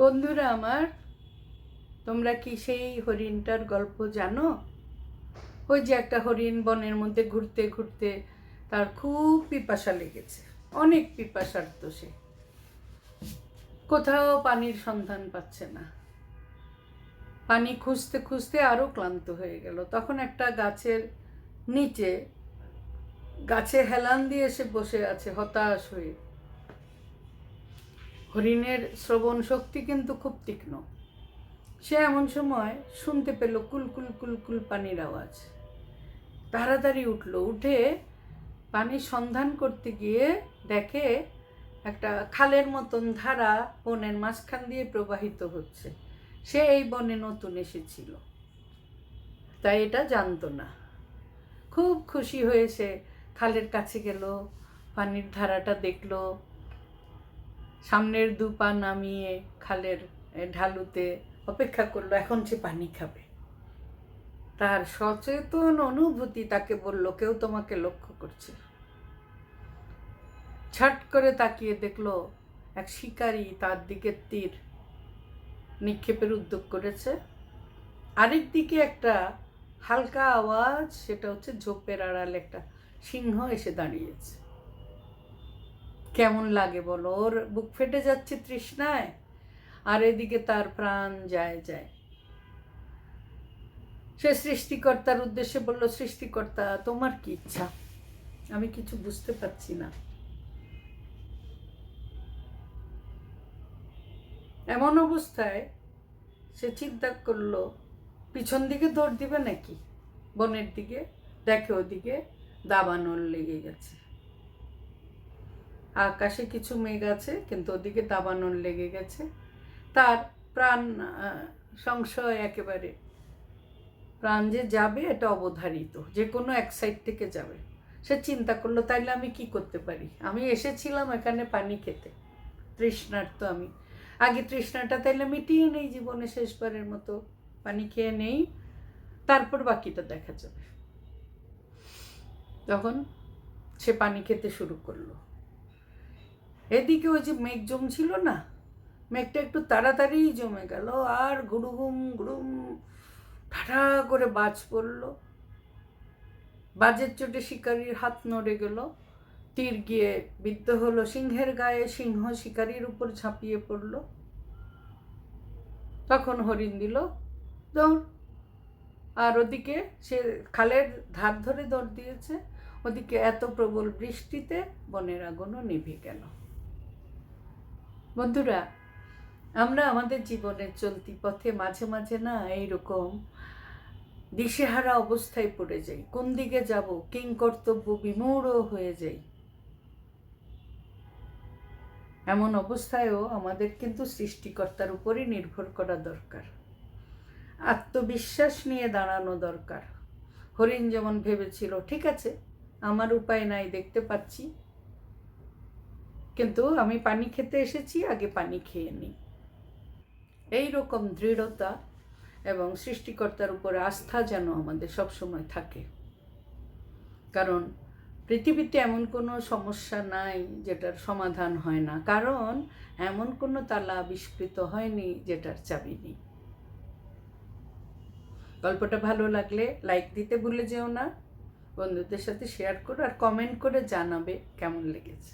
বন্ধুরা আমার, তোমরা কি সেই হরিণটার গল্প জানো? ওই যে একটা হরিণ বনের মধ্যে ঘুরতে ঘুরতে তার খুব পিপাসা লেগেছে, অনেক পিপাসার্থ সে কোথাও পানির সন্ধান পাচ্ছে না। পানি খুঁজতে খুঁজতে আরও ক্লান্ত হয়ে গেল। তখন একটা গাছের নিচে গাছে হেলান দিয়ে এসে বসে আছে, হতাশ হয়ে। হরিণের শ্রবণ শক্তি কিন্তু খুব তীক্ষ্ণ। সে এমন সময় শুনতে পেল কুল কুল কুল কুল পানির আওয়াজ। তাড়াতাড়ি উঠল, উঠে পানির সন্ধান করতে গিয়ে দেখে একটা খালের মতন ধারা বনের মাঝখান দিয়ে প্রবাহিত হচ্ছে। সে এই বনে নতুন এসেছিল। তাই এটা জানতো না। খুব খুশি হয়েছে খালের কাছে গেল, পানির ধারাটা দেখল। সামনের দু পা নামিয়ে খালের ঢালুতে অপেক্ষা করল, এখন সে পানি খাবে। তার সচেতন অনুভূতি তাকে বলল, কেউ তোমাকে লক্ষ্য করছে ছাট করে তাকিয়ে দেখল, এক শিকারী তার দিকে তীর নিক্ষেপের উদ্যোগ করেছে। আরেক দিকে একটা হালকা আওয়াজ, সেটা হচ্ছে ঝোপের আড়ালে একটা সিংহ এসে দাঁড়িয়েছে। কেমন লাগে বলো? ওর বুক ফেটে যাচ্ছে তৃষ্ণায়, আর এদিকে তার প্রাণ যায় যায়। সে সৃষ্টিকর্তার উদ্দেশ্যে বলল, সৃষ্টিকর্তা, তোমার কি ইচ্ছা? আমি কিছু বুঝতে পারছি না। এমন অবস্থায় সে চিন্তা করল, পিছন দিকে দৌড় দিবে নাকি? বনের দিকে? দেখে ওদিকে? দাবানল লেগে গেছে। আকাশে কিছু মেঘ আছে, কিন্তু ওদিকে দাবানল লেগে গেছে। তার প্রাণ সংশয় একেবারে। প্রাণ যে যাবে, এটা অবধারিত। যে কোনো এক সাইড থেকে যাবে। সে চিন্তা করল, তাইলে আমি কি করতে পারি? আমি এসেছিলাম এখানে পানি খেতে। তৃষ্ণার্ত আমি। আগে তৃষ্ণাটা তাইলে মিটিয়ে নেই জীবনে শেষবারের মতো। পানি খেয়ে নেই। তারপর বাকিটা দেখা যাবে। তখন সে পানি খেতে শুরু করল। এদিকে ওই যে মেঘ জমছিল না, মেঘটা একটু তাড়াতাড়ি জমে গেল আর গুড়ুগুম গুড়ুম ঠাঠা করে বাজ পড়ল। বাজের চোটে শিকারির হাত নড়ে গেল। তীর গিয়ে বিদ্ধ হলো সিংহের গায়ে, সিংহ শিকারির উপর ঝাঁপিয়ে পড়ল। তখন হরিণ দিল, দৌড়। আর ওদিকে সে খালের ধার ধরে দৌড় দিয়েছে। ওদিকে এত প্রবল বৃষ্টিতে বনের আগুনও নিভে গেল। বন্ধুরা, আমরা আমাদের জীবনের চলতি পথে মাঝে মাঝে না এইরকম দিশেহারা অবস্থায় পড়ে যাই। কোন দিকে যাব, কিং কর্তব্য বিমূঢ় হয়ে যাই। এমন অবস্থায়ও আমাদের কিন্তু সৃষ্টিকর্তার উপরই নির্ভর করা দরকার। আত্মবিশ্বাস নিয়ে দাঁড়ানো দরকার। হরিণ যেমন ভেবেছিল, ঠিক আছে আমার উপায় নাই, দেখতে পাচ্ছি। কিন্তু আমি পানি খেতে এসেছি, আগে পানি খেয়ে নিই। এই রকম দৃঢ়তা এবং সৃষ্টিকর্তার উপর আস্থা যেন আমাদের সবসময় থাকে। কারণ পৃথিবীতে এমন কোনো সমস্যা নাই যেটার সমাধান হয় না। কারণ এমন কোনো তালা আবিষ্কৃত হয়নি যেটার চাবি নেই। গল্পটা ভালো লাগলে লাইক দিতে ভুলে যেও না। বন্ধুদের সাথে শেয়ার করো আর কমেন্ট করে জানাবে কেমন লেগেছে।